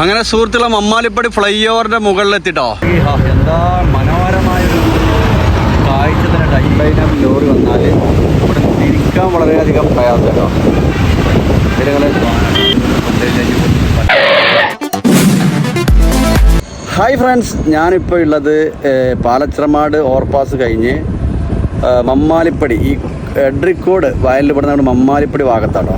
അങ്ങനെ സുഹൃത്തുക്കളെ മമ്മാലിപ്പടി ഫ്ലൈ ഓവറിന്റെ മുകളിലെത്തിട്ടോ എന്താ മനോഹരമായ കാഴ്ച തന്നെ ടൈം ലോറി വന്നാൽ ഇവിടെ തിരിക്കാൻ വളരെയധികം പ്രയാസമല്ലോ ഹായ് ഫ്രണ്ട്സ് ഞാനിപ്പോൾ ഉള്ളത് പാലച്ചിറമാട് ഓവർപാസ് കഴിഞ്ഞ് മമ്മാലിപ്പടി. ഈ എഡ്രിക്കോട് വയലിൽ ഇവിടെ നമ്മുടെ മമ്മാലിപ്പടി ഭാഗത്താട്ടോ.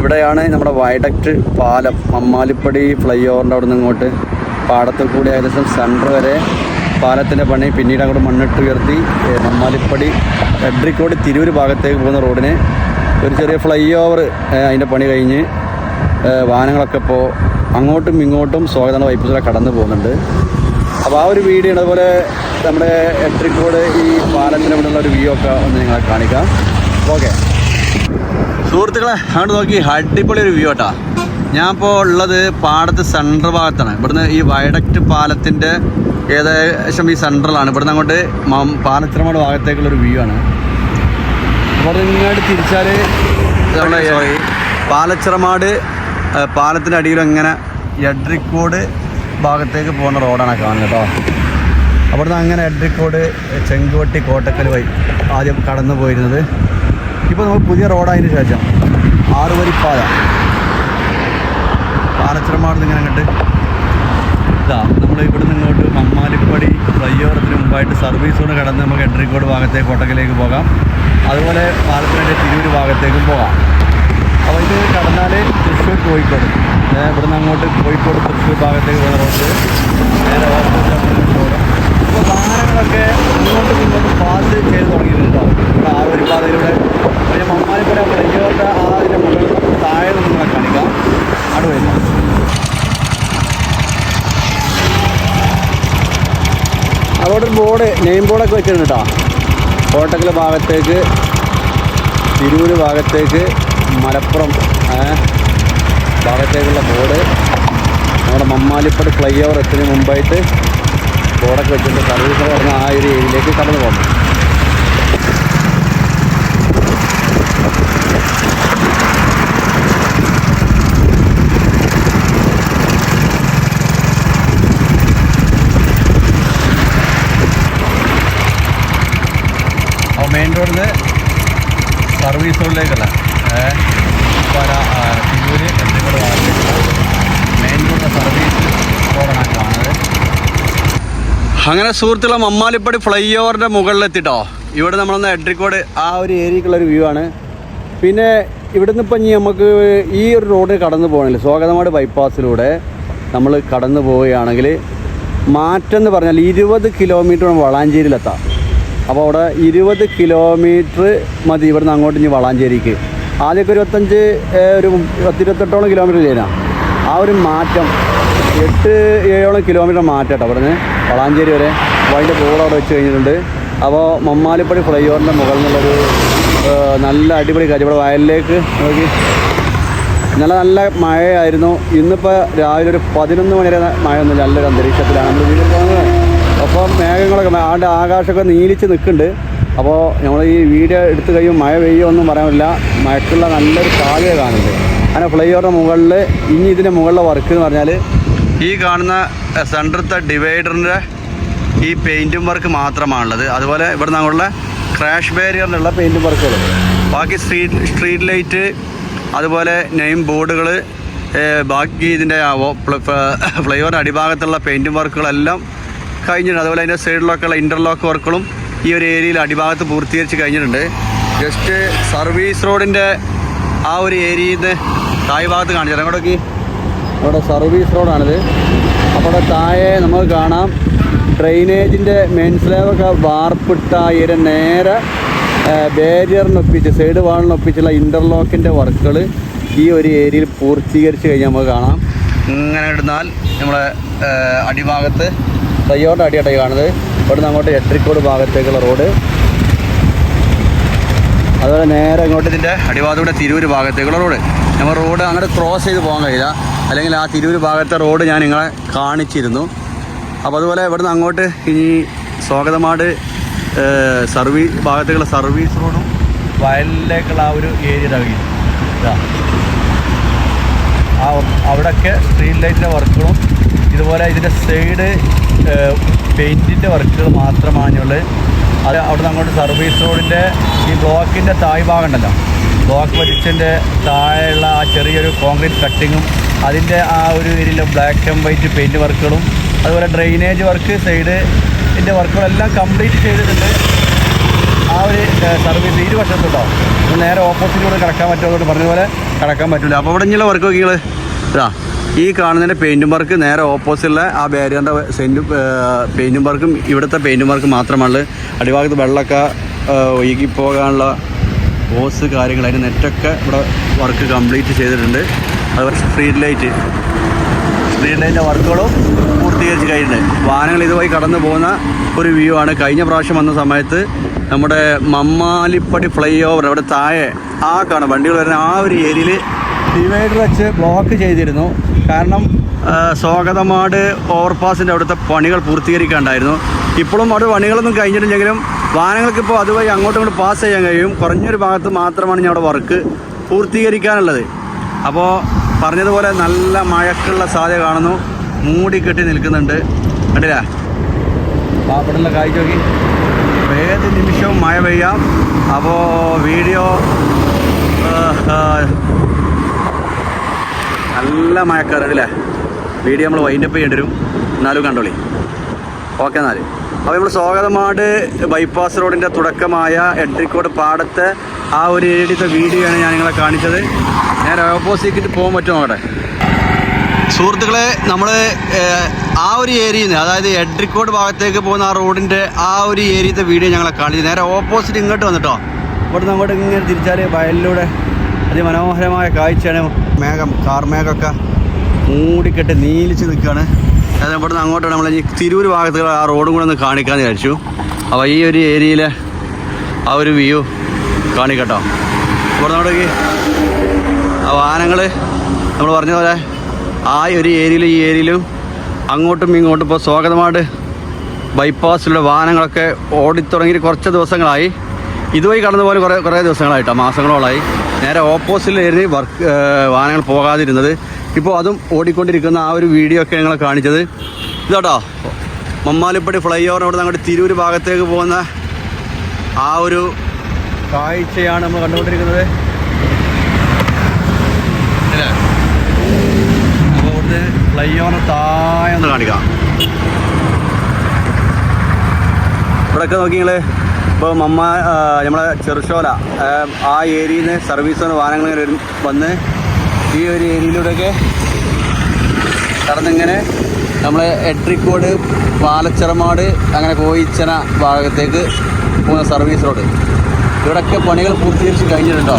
ഇവിടെയാണ് നമ്മുടെ വയഡക്റ്റ് പാലം. മമ്മാലിപ്പടി ഫ്ലൈ ഓവറിന്റെ അവിടെ നിന്ന് ഇങ്ങോട്ട് പാടത്തിൽ കൂടി ഏകദേശം സെന്റർ വരെ പാലത്തിന്റെ പണി പിന്നീട് അങ്ങോട്ട് മണ്ണിട്ട് ഉയർത്തി. മമ്മാലിപ്പടി എഡ്രിക്കോട് തിരൂർ ഭാഗത്തേക്ക് പോകുന്ന റോഡിന് ഒരു ചെറിയ ഫ്ലൈ ഓവർ അതിന്റെ പണി കഴിഞ്ഞ് വാഹനങ്ങളൊക്കെ ഇപ്പോൾ അങ്ങോട്ടും ഇങ്ങോട്ടും സ്വാഗതമാണ് വൈപ്പിലൂടെ കടന്നു പോകുന്നുണ്ട്. അപ്പോൾ ആ ഒരു വീഡിയോ അതുപോലെ നമ്മുടെ എട്രിക്കോട് ഈ പാലത്തിന് ഇവിടെയുള്ള ഒരു വ്യൂ ഒക്കെ ഒന്ന് നിങ്ങളെ കാണിക്കാം. ഓക്കെ. സുഹൃത്തുക്കളെ അങ്ങോട്ട് നോക്കി അടിപൊളി ഒരു വ്യൂ കേട്ടാ ഞാൻ ഇപ്പോൾ ഉള്ളത് പാടത്ത് സെൻട്രൽ ഭാഗത്താണ്. ഇവിടുന്ന് ഈ വയഡക്റ്റ് പാലത്തിന്റെ ഏകദേശം ഈ സെൻട്രലാണ് ഇവിടുന്ന് അങ്ങോട്ട് മം- പാലച്ചിറമാട് ഭാഗത്തേക്കുള്ള ഒരു വ്യൂ ആണ് അവിടെ ഇങ്ങോട്ട് തിരിച്ചാൽ പാലച്ചിറമാട് പാലത്തിന്റെ അടിയിൽ അങ്ങനെ എഡ്രിക്കോട് ഭാഗത്തേക്ക് പോകുന്ന റോഡാണ് കാണുന്നത് കേട്ടോ. അവിടുന്ന് അങ്ങനെ എഡ്രിക്കോട് ചെങ്കോട്ടി കോട്ടക്കൽ വഴി ആദ്യം കടന്നു പോയിരുന്നത് ഇപ്പോൾ നമുക്ക് പുതിയ റോഡായതിനു ശേഷം ആറുവരിപ്പാത പാലച്ചിറമാട് നിന്ന് ഇങ്ങനെ അങ്ങോട്ട് ഇതാ നമ്മൾ ഇവിടുന്ന് ഇങ്ങോട്ട് മമ്മാലിപ്പടി ഫ്ലൈഓവറത്തിന് മുമ്പായിട്ട് സർവീസ് കടന്ന് നമുക്ക് എഡ്രിക്കോട് ഭാഗത്തേക്ക് കോട്ടക്കലേക്ക് പോകാം. അതുപോലെ പാലത്തിന്റെ തിരൂർ ഭാഗത്തേക്കും പോകാം. അപ്പോൾ ഇത് കടന്നാൽ തൃശ്ശൂർ കോഴിക്കോട്. ഇവിടുന്ന് അങ്ങോട്ട് കോഴിക്കോട് തൃശ്ശൂർ ഭാഗത്തേക്ക് പോകുന്ന റോഡ് നേരെ ഓപ്പോസിറ്റ് ഇപ്പോൾ വാഹനങ്ങളൊക്കെ മുന്നോട്ട് ഇങ്ങോട്ടും പാസ് ചെയ്ത് തുടങ്ങിയിട്ടുണ്ടോ. ഇവിടെ ആ ഒരു പാതയിലൂടെ പിന്നെ മമ്മാലിപ്പുര ഫ്ലൈഓവറിന്റെ ആ അതിന്റെ മുകളിൽ താഴെ നിങ്ങളെ കാണിക്കാം. അവിടെ വരുന്നു ഒരു ബോർഡ് നെയിം ബോർഡൊക്കെ വെച്ചിട്ടുണ്ട് കേട്ടോ കോട്ടക്കൽ ഭാഗത്തേക്ക് തിരൂർ ഭാഗത്തേക്ക് മലപ്പുറം ഭാഗത്തേക്കുള്ള ബോർഡ്. നമ്മുടെ മമ്മാലിപ്പടി ഫ്ലൈ ഓവർ എത്തുന്നതിന് മുമ്പായിട്ട് ബോർഡൊക്കെ വെച്ചിട്ട് സർവീസ് പറഞ്ഞ ആ ഒരു ഏരിയയിലേക്ക് കടന്നു പോകണം മെയിൻ റോഡിൽ സർവീസ് റോഡിലേക്കല്ല തിരൂര് എട്ടിക്കോട് ഭാഗത്തേക്കുള്ള മെയിൻ റോഡിലെ സർവീസ് റോഡാണ് കാണുന്നത് അങ്ങനെ സുഹൃത്തുക്കളെ മമ്മാലിപ്പടി ഫ്ലൈ ഓവറിന്റെ മുകളിലെത്തിട്ടോ. ഇവിടെ നമ്മളൊന്ന് എഡ്രിക്കോട് ആ ഒരു ഏരിയക്കുള്ള ഒരു വ്യൂ ആണ്. പിന്നെ ഇവിടുന്ന് ഇപ്പം ഇനി നമുക്ക് ഈ ഒരു റോഡ് കടന്നു പോകണില്ല. സ്വാഗതമാട് ബൈപ്പാസിലൂടെ നമ്മൾ കടന്നു പോവുകയാണെങ്കിൽ മാറ്റം എന്ന് പറഞ്ഞാൽ ഇരുപത് കിലോമീറ്റർ വളാഞ്ചേരിയിലെത്താം. അപ്പോൾ അവിടെ ഇരുപത് കിലോമീറ്റർ മതി ഇവിടുന്ന് അങ്ങോട്ട് ഇനി വളാഞ്ചേരിക്ക്. ആദ്യമൊക്കെ ഇരുപത്തഞ്ച് ഒരു പത്തിരുപത്തെട്ടോളം കിലോമീറ്റർ ചെയ്യുന്ന ആ ഒരു മാറ്റം എട്ട് ഏഴോളം കിലോമീറ്റർ മാറ്റം അവിടെ അവിടുന്ന് വളാഞ്ചേരി വരെ. വൈകിട്ട് ബോർഡ് അവിടെ വെച്ച് കഴിഞ്ഞിട്ടുണ്ട്. അപ്പോൾ മമ്മാലിപ്പടി ഫ്ലൈ ഓവറിന്റെ മുകളിൽ നിന്നുള്ളൊരു നല്ല അടിപൊളി കാര്യം ഇവിടെ വയലിലേക്ക് നോക്കി. നല്ല നല്ല മഴയായിരുന്നു. ഇന്നിപ്പോൾ രാവിലെ ഒരു പതിനൊന്ന് മണി വരെ മഴയൊന്നുമില്ല നല്ലൊരു അന്തരീക്ഷത്തിലാണ് നമ്മൾ വീട്ടിൽ പോകുന്നത്. അപ്പോൾ മേഘങ്ങളൊക്കെ ആണ്ട് ആകാശമൊക്കെ നീലിച്ച് നിൽക്കുന്നുണ്ട്. അപ്പോൾ നമ്മൾ ഈ വീഡിയോ എടുത്തു കഴിയും മഴ പെയ്യോ ഒന്നും പറയാനില്ല മഴക്കുള്ള നല്ലൊരു കാവ്യ കാണുന്നുണ്ട്. അങ്ങനെ ഫ്ലൈ ഓവറിന്റെ മുകളിൽ ഇനി ഇതിന്റെ മുകളിലെ വർക്ക് എന്ന് പറഞ്ഞാൽ ഈ കാണുന്ന സെന്ററത്തെ ഡിവൈഡറിന്റെ ഈ പെയിന്റും വർക്ക് മാത്രമാണുള്ളത്. അതുപോലെ ഇവിടെ നിന്നുള്ള ക്രാഷ് ബാരിയറിനുള്ള പെയിന്റും വർക്കുകൾ ബാക്കി സ്ട്രീറ്റ് സ്ട്രീറ്റ് ലൈറ്റ് അതുപോലെ നെയിം ബോർഡുകൾ ബാക്കി ഇതിന്റെ ഫ്ലൈവറിന്റെ അടിഭാഗത്തുള്ള പെയിന്റും വർക്കുകളെല്ലാം കഴിഞ്ഞിട്ടുണ്ട്. അതുപോലെ അതിന്റെ സൈഡിലൊക്കെയുള്ള ഇന്റർലോക്ക് വർക്കുകളും ഈ ഒരു ഏരിയയിൽ അടിഭാഗത്ത് പൂർത്തീകരിച്ച് കഴിഞ്ഞിട്ടുണ്ട്. ജസ്റ്റ് സർവീസ് റോഡിന്റെ ആ ഒരു ഏരിയയിൽ നിന്ന് തായ് ഭാഗത്ത് കാണിച്ചു തരാം. അങ്ങോട്ടേക്ക് അവിടെ സർവീസ് റോഡാണിത്. അവിടെ താഴെ നമുക്ക് കാണാം ഡ്രെയിനേജിന്റെ മെയിൻ വാർപ്പിട്ട ഇര നേരെ ബാരിയറിനൊപ്പിച്ച് സൈഡ് വാളിനൊപ്പിച്ചുള്ള ഇന്റർലോക്കിന്റെ വർക്കുകൾ ഈ ഒരു ഏരിയയിൽ പൂർത്തീകരിച്ച് കഴിഞ്ഞാൽ നമുക്ക് കാണാം. ഇങ്ങനെ ഇടുന്നാൽ നമ്മുടെ അടിഭാഗത്ത് റയ്യോട്ട് അടിയാട്ടായി കാണുന്നത്. ഇവിടുന്ന് അങ്ങോട്ട് എട്രിക്കോട് ഭാഗത്തേക്കുള്ള റോഡ് അതുപോലെ നേരെ ഇങ്ങോട്ട് ഇതിന്റെ അടിഭാഗത്തൂടെ തിരൂർ ഭാഗത്തേക്കുള്ള റോഡ് നമ്മൾ റോഡ് അങ്ങോട്ട് ക്രോസ് ചെയ്ത് പോകാൻ കഴിയില്ല. അല്ലെങ്കിൽ ആ തിരൂർ ഭാഗത്തെ റോഡ് ഞാൻ നിങ്ങളെ കാണിച്ചിരുന്നു. അപ്പോൾ അതുപോലെ ഇവിടുന്ന് അങ്ങോട്ട് ഇനി സ്വാഗതമാട് സർവീസ് ഭാഗത്തേക്കുള്ള സർവീസ് റോഡും വയലിലേക്കുള്ള ആ ഒരു ഏരിയ ഇതാ ആ അവിടെയൊക്കെ സ്ട്രീറ്റ് ലൈറ്റിന്റെ വർക്കുകളും ഇതുപോലെ ഇതിന്റെ സൈഡ് പെയിന്റിന്റെ വർക്കുകൾ മാത്രമാണുള്ളത് അത് അവിടെ നിന്ന് അങ്ങോട്ട് സർവീസ് റോഡിന്റെ ഈ ബ്ലോക്കിന്റെ തായ് ഭാഗം ഉണ്ടല്ലോ. ബ്ലോക്ക് വലിച്ചതിന്റെ താഴെയുള്ള ആ ചെറിയൊരു കോൺക്രീറ്റ് കട്ടിങ്ങും അതിന്റെ ആ ഒരു ഇതിൽ ബ്ലാക്ക് ആൻഡ് വൈറ്റ് പെയിന്റ് വർക്കുകളും അതുപോലെ ഡ്രെയിനേജ് വർക്ക് സൈഡ് ഇതിന്റെ വർക്കുകളെല്ലാം കംപ്ലീറ്റ് ചെയ്തിട്ടുണ്ട്. ആ ഒരു സർവീസ് ഇരു വശത്തുണ്ടോ ഇത് നേരെ ഓപ്പോസിറ്റിലൂടെ കിടക്കാൻ പറ്റുമോ പറഞ്ഞതുപോലെ കിടക്കാൻ പറ്റില്ല അപ്പോൾ അവിടെ ഇങ്ങനെ വർക്ക് നോക്കിങ്ങൾ ഇതാ ഈ കാണുന്നതിന്റെ പെയിന്റും വർക്ക് നേരെ ഓപ്പോസിറ്റുള്ള ആ ബാരിയറിന്റെ സെന്റും പെയിന്റും വർക്കും ഇവിടുത്തെ പെയിന്റും വർക്ക് മാത്രമാണ് അടിഭാഗത്ത് വെള്ളമൊക്കെ ഒഴുകി പോകാനുള്ള ഓസ് കാര്യങ്ങൾ അതിന്റെ നെറ്റൊക്കെ ഇവിടെ വർക്ക് കംപ്ലീറ്റ് ചെയ്തിട്ടുണ്ട്. അതുപോലെ സ്ട്രീറ്റ് ലൈറ്റ്. സ്ട്രീറ്റ് ലൈറ്റിന്റെ വർക്കുകളും പൂർത്തീകരിച്ച് കഴിഞ്ഞിട്ടുണ്ട്. വാഹനങ്ങൾ ഇതുവഴി കടന്നു പോകുന്ന ഒരു വ്യൂ ആണ്. കഴിഞ്ഞ പ്രാവശ്യം വന്ന സമയത്ത് നമ്മുടെ മമ്മാലിപ്പടി ഫ്ലൈ ഓവർ അവിടെ താഴെ ആ കാണാം. വണ്ടികൾ വരുന്ന ആ ഒരു ഏരിയയിൽ ഡിവൈഡർ വെച്ച് ബ്ലോക്ക് ചെയ്തിരുന്നു. കാരണം സ്വാഗതമാട് ഓവർപാസിന്റെ അവിടുത്തെ പണികൾ പൂർത്തീകരിക്കാണ്ടായിരുന്നു. ഇപ്പോഴും അവിടെ പണികളൊന്നും കഴിഞ്ഞിട്ടില്ലെങ്കിലും വാഹനങ്ങൾക്ക് ഇപ്പോൾ അതുവഴി അങ്ങോട്ടും ഇങ്ങോട്ട് പാസ് ചെയ്യാൻ കഴിയും. കുറഞ്ഞൊരു ഭാഗത്ത് മാത്രമാണ് ഞാൻ അവിടെ വർക്ക് പൂർത്തീകരിക്കാനുള്ളത്. അപ്പോൾ പറഞ്ഞതുപോലെ നല്ല മഴക്കുള്ള സാധ്യത കാണുന്നു. മൂടിക്കെട്ടി നിൽക്കുന്നുണ്ട്. കണ്ടില്ല? പാപ്പടുള്ള കാഴ്ച നോക്കി. ഏത് നിമിഷവും മഴ പെയ്യാം. അപ്പോൾ വീഡിയോ നല്ല മഴക്കാറുണ്ടല്ലേ വീഡിയോ നമ്മൾ വൈൻഡപ്പ് ചെയ്യേണ്ടി വരും. എന്നാലും കണ്ടോളി. ഓക്കെ എന്നാൽ. അപ്പോൾ നമ്മൾ സ്വാഗതമാട് ബൈപ്പാസ് റോഡിന്റെ തുടക്കമായ എട്രിക്കോട് പാടത്തെ ആ ഒരു ഏരിയത്തെ വീഡിയോയാണ് ആണ് ഞാൻ നിങ്ങളെ കാണിച്ചത്. നേരെ ഓപ്പോസിറ്റ് പോകാൻ പറ്റുമോ അവിടെ? സുഹൃത്തുക്കളെ നമ്മൾ ആ ഒരു ഏരിയയിൽ നിന്ന് അതായത് എഡ്രിക്കോട് ഭാഗത്തേക്ക് പോകുന്ന ആ റോഡിന്റെ ആ ഒരു ഏരിയത്തെ വീഡിയോ ഞങ്ങളെ കാണിച്ചു നേരെ ഓപ്പോസിറ്റ് ഇങ്ങോട്ട് വന്നിട്ടോ? ഇവിടെ നിന്ന് അങ്ങോട്ട് ഇങ്ങനെ തിരിച്ചാൽ വയലിലൂടെ അതിമനോഹരമായ കാഴ്ചയാണ് മേഘം കാർമേഘമൊക്കെ മൂടിക്കെട്ട് നീലിച്ച് നിൽക്കുകയാണ്. അതായത് ഇവിടെ നിന്ന് അങ്ങോട്ടാണ് നമ്മൾ ഈ തിരൂർ ഭാഗത്തുള്ള ആ റോഡും കൂടെ ഒന്ന് കാണിക്കാമെന്ന് വിചാരിച്ചു. അപ്പോൾ ഈ ഒരു ഏരിയയിലെ ആ ഒരു വ്യൂ കാണിക്കട്ടോ. ഇവിടെ നോക്കി ആ വാഹനങ്ങൾ നമ്മൾ പറഞ്ഞ പോലെ ആ ഒരു ഏരിയയിലും ഈ ഏരിയയിലും അങ്ങോട്ടും ഇങ്ങോട്ടും ഇപ്പോൾ സ്വാഗതമായിട്ട് ബൈപ്പാസിലുള്ള വാഹനങ്ങളൊക്കെ ഓടിത്തുടങ്ങി കുറച്ച് ദിവസങ്ങളായി. ഇതുവഴി കടന്നു പോലെ കുറേ കുറേ ദിവസങ്ങളായിട്ടോ മാസങ്ങളോളായി. നേരെ ഓപ്പോസിറ്റിലേറി വർക്ക് വാഹനങ്ങൾ പോകാതിരുന്നത്. ഇപ്പോൾ അതും ഓടിക്കൊണ്ടിരിക്കുന്ന ആ ഒരു വീഡിയോ ഒക്കെ ഞങ്ങളെ കാണിച്ചത്. ഇതാട്ടോ. മമ്മാലിപ്പടി ഫ്ലൈ ഓവർ അവിടെ അങ്ങോട്ട് തിരൂർ ഭാഗത്തേക്ക് പോകുന്ന ആ ഒരു കാഴ്ചയാണ് നമ്മൾ കണ്ടുകൊണ്ടിരിക്കുന്നത്? അപ്പോൾ ഫ്ലൈ ഓവർ താഴെ ഒന്ന് കാണിക്കാം. ഇവിടെയൊക്കെ നോക്കി നിങ്ങൾ ഇപ്പോൾ മമ്മ നമ്മളെ ചെറുശോല ആ, ഏരിയയിൽ നിന്ന് സർവീസ് വാഹനങ്ങൾ വരും വന്ന് ഈ ഒരു ഏരിയയിലൂടെയൊക്കെ കടന്നിങ്ങനെ നമ്മൾ എട്രിക്കോട് പാലച്ചിറമാട് അങ്ങനെ കോയിച്ചന ഭാഗത്തേക്ക് പോകുന്ന സർവീസ് റോഡ് ഇവിടെയൊക്കെ പണികൾ പൂർത്തീകരിച്ച് കഴിഞ്ഞിട്ടുണ്ടോ?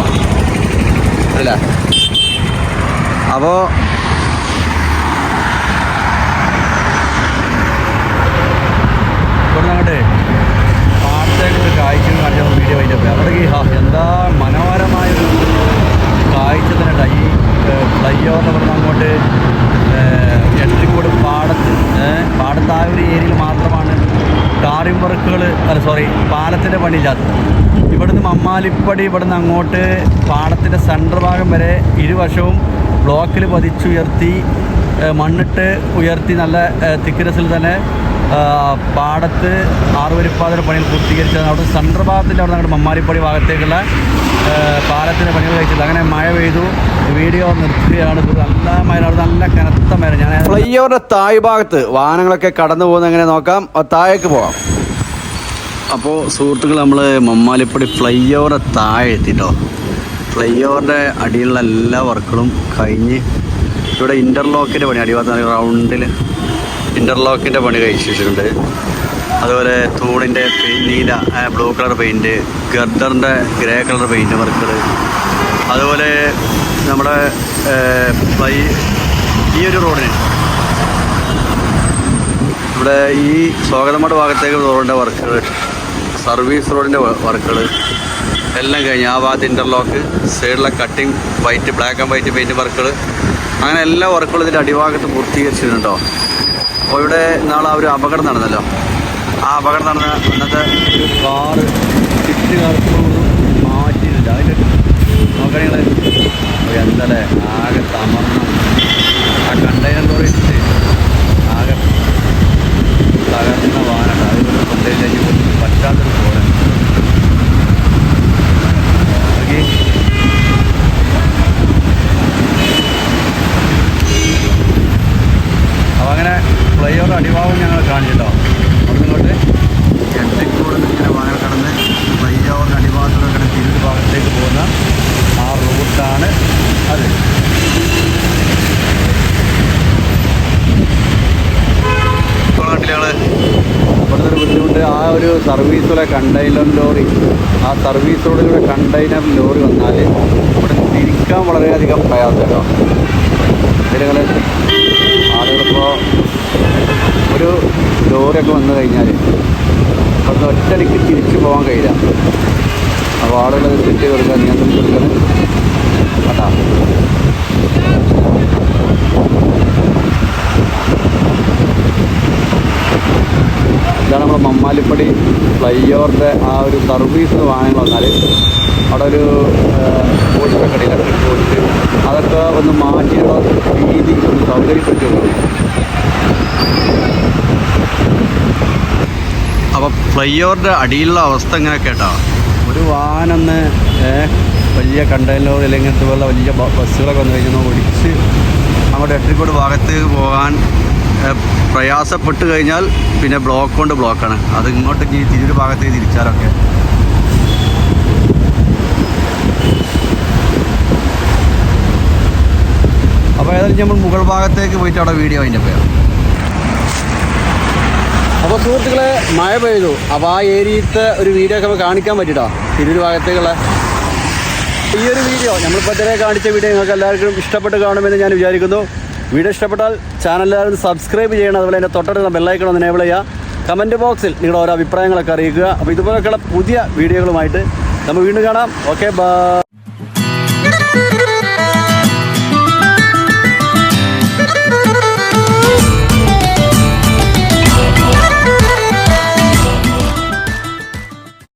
അല്ല അപ്പോൾ ഇവിടെ അങ്ങോട്ട് ഒരു കാഴ്ച കാണിച്ച വീഡിയോ അതിന്റെ അവിടേക്ക് എന്താ മനോഹരമായൊരു കാഴ്ച തന്നെ ഡൈ ഫ്ലൈ ഓവർ പറഞ്ഞ അങ്ങോട്ട് എട്ടിക്കോട് പാടത്ത് പാടത്ത് ആ ഒരു ഏരിയയിൽ മാത്രമാണ് ടാറിംഗ് വർക്കുകൾ അല്ല സോറി പാലത്തിന്റെ പണിയില്ലാത്തത്. ഇവിടുന്ന് മമ്മാലിപ്പടി ഇവിടുന്ന് അങ്ങോട്ട് പാടത്തിന്റെ സെന്റർ ഭാഗം വരെ ഇരുവശവും ബ്ലോക്കിൽ പതിച്ചുയർത്തി മണ്ണിട്ട് ഉയർത്തി നല്ല തിക്കരസിൽ തന്നെ പാടത്ത് ആറുവരിപ്പാതിര പണികൾ പൂർത്തീകരിച്ചത് അവിടെ സെൻട്രൽ ഭാഗത്തിന്റെ അവിടെ നമ്മുടെ മമ്മാരിപ്പടി ഭാഗത്തേക്കുള്ള പാലത്തിന്റെ പണികൾ കഴിച്ചത്. അങ്ങനെ മഴ പെയ്തു. വീഡിയോ നിർത്തുകയാണ്. നല്ല മഴ അവിടെ നല്ല കനത്ത മഴ ഞാൻ ഫ്ലൈ ഓവറിന്റെ താഴ് ഭാഗത്ത് വാഹനങ്ങളൊക്കെ കടന്നു പോകുന്ന എങ്ങനെ നോക്കാം? ആ താഴേക്ക് പോകാം അപ്പോൾ സുഹൃത്തുക്കൾ നമ്മൾ മമ്മാലിപ്പടി ഫ്ലൈ ഓവറിന്റെ താഴെ എത്തിട്ടോ. ഫ്ലൈ ഓവറിന്റെ അടിയിലുള്ള എല്ലാ വർക്കുകളും കഴിഞ്ഞ് ഇവിടെ ഇന്റർലോക്കിന്റെ പണി അടിഭാഗത്ത് റൗണ്ടിൽ ഇന്റർലോക്കിന്റെ പണി കഴിച്ചിട്ടുണ്ട്. അതുപോലെ തൂണിന്റെ നീല ബ്ലൂ കളർ പെയിന്റ് ഗർദറിന്റെ ഗ്രേ കളർ പെയിന്റ് വർക്കുകൾ അതുപോലെ നമ്മുടെ ഈ ഒരു റോഡിന് ഇവിടെ ഈ സ്വാഗതമഠ ഭാഗത്തേക്ക് റോഡിന്റെ വർക്കുകൾ സർവീസ് റോഡിന്റെ വർക്കുകൾ എല്ലാം കഴിഞ്ഞ് ആ ഭാഗത്ത് ഇന്റർലോക്ക് സൈഡിലെ cutting white black and white paint വർക്കുകൾ അങ്ങനെ എല്ലാ വർക്കുകളും ഇതിന്റെ അടിഭാഗത്ത് പൂർത്തീകരിച്ചിട്ടുണ്ടോ അപ്പോൾ ഇവിടെ നാളെ ഒരു അപകടം നടന്നല്ലോ. ആ അപകടം നടന്ന അന്നത്തെ ഒരു കാറ് ചുറ്റ് കാർക്കൊന്നും മാറ്റിയില്ല അതിന്റെ നോക്കണേ എന്തല്ലേ ആകെ തമർന്നു. ആ കണ്ടെയ്നർ ലോറി ഇട്ട് ആകെ അങ്ങനെ ഫ്ലൈ ഓവർ അടിഭാഗം ഞങ്ങൾ കാണിച്ചിട്ടോ അവിടുന്ന് ഇങ്ങോട്ട് എട്ടിക്കൂടെ ഇങ്ങനെ വാങ്ങൽ കടന്ന് ഫ്ലൈ ഓവറിന്റെ അടിഭാഗത്തൂടെ കിടന്ന് തിരിച്ച് ഭാഗത്തേക്ക് പോകുന്ന ആ റൂട്ടാണ് അത് ഇവിടുത്തെ ഒരു ബുദ്ധിമുട്ട് ഒരു കണ്ടെയ്നർ ലോറി. ആ സർവീസ് റോഡിലൂടെ കണ്ടെയ്നർ ലോറി വന്നാൽ ഇവിടെ തിരിക്കാൻ വളരെയധികം പ്രയാസമല്ലോ ഇതിലുകൾ ആളുകളിപ്പോൾ ഒരു ലോറിയൊക്കെ വന്നു കഴിഞ്ഞാൽ അവിടുന്ന് ഒറ്റടിക്ക് തിരിച്ചു പോകാൻ കഴിയില്ല. അപ്പോൾ ആളുകൾ തെറ്റ് കൊടുക്കുക നിയന്ത്രിച്ച് കേട്ടാ ഇതാണ് നമ്മുടെ മമ്മാലിപ്പടി ഫ്ലൈ ഓവറിന്റെ ആ ഒരു സർവീസ് വാഹനങ്ങൾ വന്നാൽ അവിടെ ഒരു പോസ്റ്റൊക്കെ ഉണ്ട് ഇലക്ട്രിക് പോസ്റ്റ് അതൊക്കെ ഒന്ന് മാറ്റിയുള്ള രീതി ഒന്ന് സൗകര്യപ്പെടുത്തി അപ്പോൾ ഫ്ലൈ ഓവറിന്റെ അടിയിലുള്ള അവസ്ഥ എങ്ങനെ കേട്ടോ? ഒരു വാഹനം വലിയ കണ്ടെയ്നർ അല്ലെങ്കിൽ ഇതുപോലുള്ള വലിയ ബസ്സുകളൊക്കെ വന്നു കഴിഞ്ഞാൽ ഒടിച്ച് അങ്ങോട്ട് എട്ടിക്കോട് ഭാഗത്തേക്ക് പോകാൻ പ്രയാസപ്പെട്ട് കഴിഞ്ഞാൽ പിന്നെ ബ്ലോക്ക് കൊണ്ട് ബ്ലോക്കാണ്. അത് ഇങ്ങോട്ടേക്ക് ഈ തിരൂർ ഭാഗത്തേക്ക് തിരിച്ചാലൊക്കെ. അപ്പോൾ ഏതായാലും നമ്മൾ മുകൾ ഭാഗത്തേക്ക് പോയിട്ട് അവിടെ വീഡിയോ അതിന്റെ പേര്. അപ്പോൾ സുഹൃത്തുക്കളെ മഴ പെയ്തു. അപ്പോൾ ആ ഏരിയത്തെ ഒരു വീഡിയോ ഒക്കെ കാണിക്കാൻ പറ്റിട്ടോ? തിരൂർ ഭാഗത്തേക്കുള്ള. ഈ ഒരു വീഡിയോ നമ്മളിപ്പോൾ ഇതുവരെ കാണിച്ച വീഡിയോ നിങ്ങൾക്ക് എല്ലാവർക്കും ഇഷ്ടപ്പെട്ട് കാണുമെന്ന് ഞാൻ വിചാരിക്കുന്നു. വീഡിയോ ഇഷ്ടപ്പെട്ടാൽ ചാനലിൽ സബ്സ്ക്രൈബ് ചെയ്യണം. അതുപോലെ തന്നെ തൊട്ടടുത്ത ബെല്ലൈക്കൺ ഒന്ന് എനേബിൾ ചെയ്യുക. കമന്റ് ബോക്സിൽ നിങ്ങളുടെ ഓരോ അഭിപ്രായങ്ങളൊക്കെ അറിയിക്കുക. അപ്പോൾ ഇതുപോലെയൊക്കെയുള്ള പുതിയ വീഡിയോകളുമായിട്ട് നമ്മൾ വീണ്ടും കാണാം. Okay bye